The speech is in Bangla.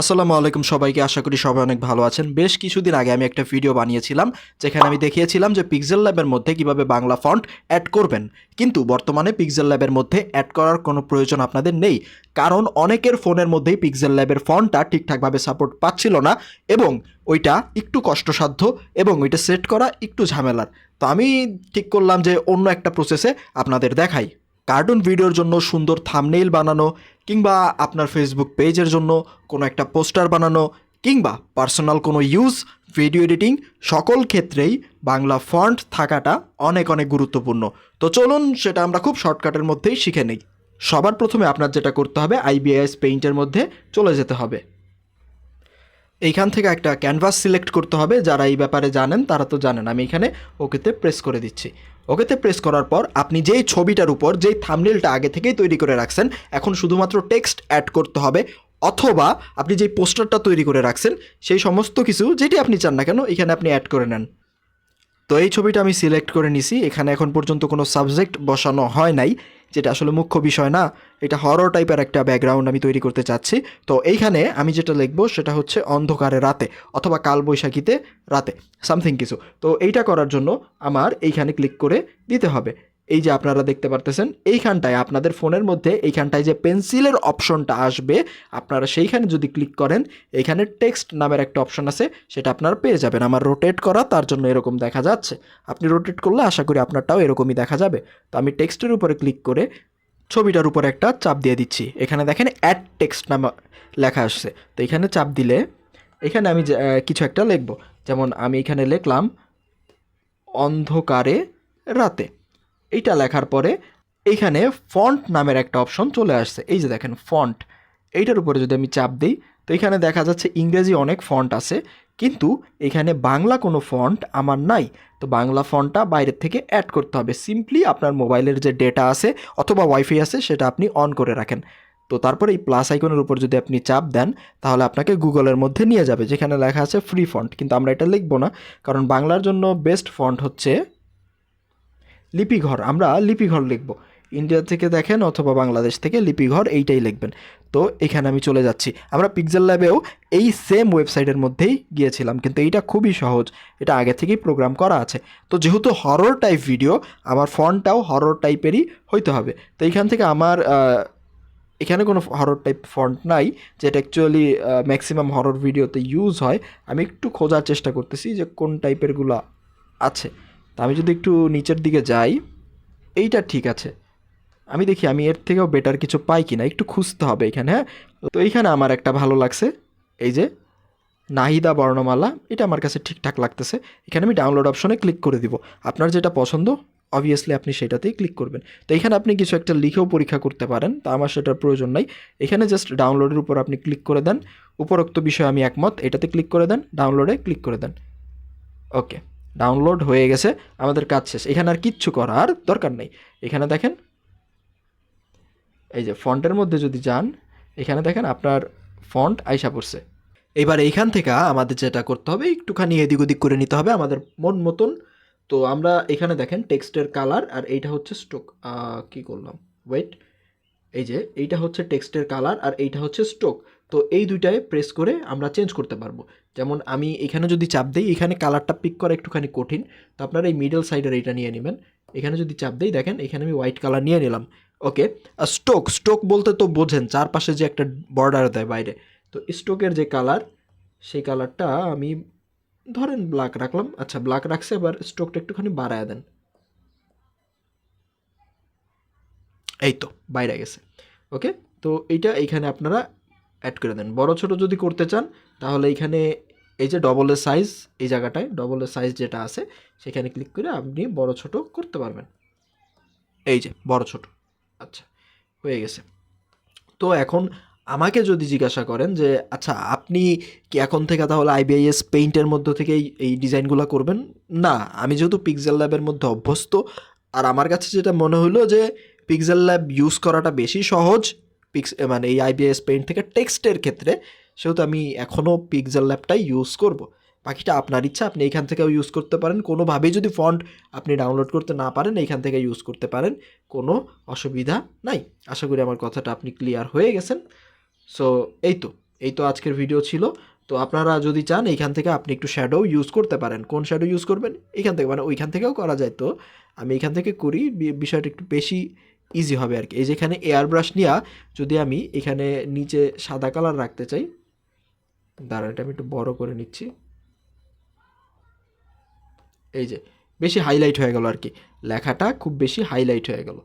আসসালামু আলাইকুম সবাইকে, আশা করি সবাই অনেক ভালো আছেন। বেশ কিছুদিন আগে আমি একটা ভিডিও বানিয়েছিলাম, যেখানে আমি দেখিয়েছিলাম যে পিক্সেল ল্যাবের মধ্যে কীভাবে বাংলা ফন্ট অ্যাড করবেন। কিন্তু বর্তমানে পিক্সেল ল্যাবের মধ্যে অ্যাড করার কোনো প্রয়োজন আপনাদের নেই, কারণ অনেকের ফোনের মধ্যেই পিক্সেল ল্যাবের ফন্টটা ঠিকঠাকভাবে সাপোর্ট পাচ্ছিল না এবং ওইটা একটু কষ্টসাধ্য এবং ওইটা সেট করা একটু ঝামেলার। তো আমি ঠিক করলাম যে অন্য একটা প্রসেসে আপনাদের দেখাই। কার্টুন ভিডিওর জন্য সুন্দর থামনেইল বানানো, কিংবা আপনার ফেসবুক পেজের জন্য কোনো একটা পোস্টার বানানো, কিংবা পার্সোনাল কোনো ইউজ, ভিডিও এডিটিং, সকল ক্ষেত্রেই বাংলা ফন্ট থাকাটা অনেক অনেক গুরুত্বপূর্ণ। তো চলুন সেটা আমরা খুব শর্টকাটের মধ্যেই শিখে নিই। সবার প্রথমে আপনার যেটা করতে হবে আইবিআইএস পেইন্টের মধ্যে চলে যেতে হবে। এইখান থেকে একটা ক্যানভাস সিলেক্ট করতে হবে। যারা এই ব্যাপারে জানেন, তারা তো জানেন। আমি এখানে ওকেতে প্রেস করে দিচ্ছি। ওকেতে প্রেস করার পর আপনি যেই ছবিটার উপর, যেই থামনেলটা আগে থেকেই তৈরি করে রাখছেন, এখন শুধুমাত্র টেক্সট অ্যাড করতে হবে। অথবা আপনি যেই পোস্টারটা তৈরি করে রাখছেন, সেই সমস্ত কিছু যেটি আপনি চান না কেন, এখানে আপনি অ্যাড করে নেন। তো এই ছবিটা আমি সিলেক্ট করে নিছি। এখানে এখন পর্যন্ত কোনো সাবজেক্ট বসানো হয় নাই। যেটা আসলে মুখ্য বিষয় না, এটা হরর টাইপের একটা ব্যাকগ্রাউন্ড আমি তৈরি করতে চাচ্ছি। তো এইখানে আমি যেটা লিখব সেটা হচ্ছে অন্ধকারে রাতে অথবা কালবৈশাখীতে রাতে সামথিং কিছু। তো এইটা করার জন্য আমার এইখানে ক্লিক করে দিতে হবে। এই যে আপনারা দেখতে পারতেছেন, এইখানটায় আপনাদের ফোনের মধ্যে এইখানটায় যে পেন্সিলের অপশনটা আসবে, আপনারা সেইখানে যদি ক্লিক করেন, এখানে টেক্সট নামের একটা অপশন আছে, সেটা আপনারা পেয়ে যাবেন। আমার রোটেট করা, তার জন্য এরকম দেখা যাচ্ছে। আপনি রোটেট করলে আশা করি আপনারটাও এরকমই দেখা যাবে। তো আমি টেক্সটের উপরে ক্লিক করে ছবিটার উপরে একটা চাপ দিয়ে দিচ্ছি। এখানে দেখেন, অ্যাড টেক্সট নাম লেখা আসছে। তো এখানে চাপ দিলে, এখানে আমি কিছু একটা লিখব। যেমন আমি এখানে লিখলাম, অন্ধকারে রাতে। এইটা লেখার পরে এইখানে ফন্ট নামের একটা অপশন চলে আসছে। এই যে দেখেন ফন্ট এইটার উপরে যদি আমি চাপ দিই, তো এখানে দেখা যাচ্ছে ইংরেজি অনেক ফন্ট আছে, কিন্তু এখানে বাংলা কোনো ফন্ট আমার নাই। তো বাংলা ফন্টটা বাইরের থেকে অ্যাড করতে হবে। সিম্পলি আপনার মোবাইলের যে ডেটা আছে অথবা ওয়াইফাই আছে, সেটা আপনি অন করে রাখেন। তো তারপরে এই প্লাস আইকনের উপর যদি আপনি চাপ দেন, তাহলে আপনাকে গুগলের মধ্যে নিয়ে যাবে, যেখানে লেখা আছে ফ্রি ফন্ট কিন্তু আমরা এটা লিখব না, কারণ বাংলার জন্য বেস্ট ফন্ট হচ্ছে লিপিঘর, আমরা লিপিঘর লিখব। ইন্ডিয়া থেকে দেখেন অথবা বাংলাদেশ থেকে লিপিঘর এইটাই লিখবেন। তো এখানে আমি চলে যাচ্ছি। আমরা পিক্সেল ল্যাবেও এই সেম ওয়েবসাইটের মধ্যেই গিয়েছিলাম, কিন্তু এইটা খুবই সহজ। এটা আগে থেকেই প্রোগ্রাম করা আছে। তো যেহেতু হরর টাইপ ভিডিও আমার ফন্টটাও হরর টাইপেরই হইতে হবে। তো এইখান থেকে আমার এখানে কোনো হরর টাইপ ফন্ট নাই, যেটা অ্যাকচুয়ালি ম্যাক্সিমাম হরর ভিডিওতে ইউজ হয়। আমি একটু খোঁজার চেষ্টা করতেছি যে কোন টাইপেরগুলো আছে। তা আমি যদি একটু নিচের দিকে যাই, এইটা ঠিক আছে। আমি দেখি, আমি এর থেকেও বেটার কিছু পাই কি না একটু খুঁজতে হবে এখানে হ্যাঁ? তো এইখানে আমার একটা ভালো লাগছে। এই যে, নাহিদা বর্ণমালা, এটা আমার কাছে ঠিকঠাক লাগতেছে। এখানে আমি ডাউনলোড অপশনে ক্লিক করে দিব। আপনার যেটা পছন্দ অবভিয়াসলি আপনি সেটাতেই ক্লিক করবেন। তো এখানে আপনি কিছু একটা লিখেও পরীক্ষা করতে পারেন, তা আমার সেটার প্রয়োজন নাই। এখানে জাস্ট ডাউনলোডের উপর আপনি ক্লিক করে দেন। উপরোক্ত বিষয়ে আমি একমত, এটাতে ক্লিক করে দেন ডাউনলোডে ক্লিক করে দেন। ওকে ডাউনলোড হয়ে গেছে, আমাদের কাজ শেষ। এখানে আর কিচ্ছু করার দরকার নেই। এখানে দেখেন, এই যে ফন্টের মধ্যে যদি যান, এখানে দেখেন আপনার ফন্ট আইসা পড়ছে। এবার এইখান থেকে আমাদের যেটা করতে হবে, একটুখানি এদিক ওদিক করে নিতে হবে আমাদের মন মতন। তো আমরা এখানে দেখেন, টেক্সটের কালার আর এইটা হচ্ছে স্টোক কি করলাম? ওয়েট। এই যে, এইটা হচ্ছে টেক্সটের কালার আর এইটা হচ্ছে স্টোক। তো এই দুইটায় প্রেস করে আমরা চেঞ্জ করতে পারব। যেমন আমি এখানে যদি চাপ দিই, এখানে কালারটা পিক করা একটুখানি কঠিন। তো আপনারা এই মিডল সাইডের এইটা নিয়ে নেবেন। এখানে যদি চাপ দিই, দেখেন এখানে আমি হোয়াইট কালার নিয়ে নিলাম। ওকে আর স্টোক স্টোক বলতে তো বোঝেন, চারপাশে যে একটা বর্ডার দেয় বাইরে। তো স্টোকের যে কালার সেই কালারটা আমি ধরেন ব্ল্যাক রাখলাম। আচ্ছা ব্ল্যাক রাখছে এবার স্টোকটা একটুখানি বাড়ায় দেন। এই তো, বাইরে গেছে। ওকে তো এইটা এইখানে আপনারা অ্যাড করে দেন। বড় ছোট যদি করতে চান, তাহলে এইখানে এই যে ডবলের সাইজ এই জায়গাটায় ডবলের সাইজ যেটা আছে, সেখানে ক্লিক করে আপনি বড় ছোট করতে পারবেন। এই যে, বড় ছোট। আচ্ছা হয়ে গেছে। তো এখন আমাকে যদি জিজ্ঞাসা করেন যে আচ্ছা আপনি কি এখন থেকে তাহলে আইবিআইএস পেইন্টের মধ্য থেকেই এই ডিজাইনগুলো করবেন? না, আমি যেহেতু পিক্সেল ল্যাবের মধ্যে অভ্যস্ত, আর আমার কাছে যেটা মনে হলো যে পিক্সেল ল্যাব ইউজ করাটা বেশি সহজ। পিক্স মানে এই আইবিএস পেইন্ট থেকে টেক্সটের ক্ষেত্রে সেহেতু আমি এখনও পিক্সেল ল্যাবটাই ইউজ করব। বাকিটা আপনার ইচ্ছা, আপনি এখান থেকেও ইউজ করতে পারেন। কোনোভাবেই যদি ফন্ট আপনি ডাউনলোড করতে না পারেন এইখান থেকে ইউজ করতে পারেন। কোনো অসুবিধা নাই। আশা করি আমার কথাটা আপনি ক্লিয়ার হয়ে গেছেন। সো এই তো। এই তো আজকের ভিডিও ছিল। তো আপনারা যদি চান এইখান থেকে আপনি একটু শ্যাডো ইউজ করতে পারেন। কোন শ্যাডো ইউজ করবেন? এখান থেকে মানে ওইখান থেকেও করা যায় তো। আমি এখান থেকে করি। বিষয়টা একটু বেশি ইজি হবে আর কি। এই যেখানে এয়ার ব্রাশ নেওয়া যদি আমি এখানে নিচে সাদা কালার রাখতে চাই, দাঁড়ান এটা আমি একটু বড় করে নিচ্ছি। এই যে, বেশি হাইলাইট হয়ে গেল আর কি। লেখাটা খুব বেশি হাইলাইট হয়ে গেল।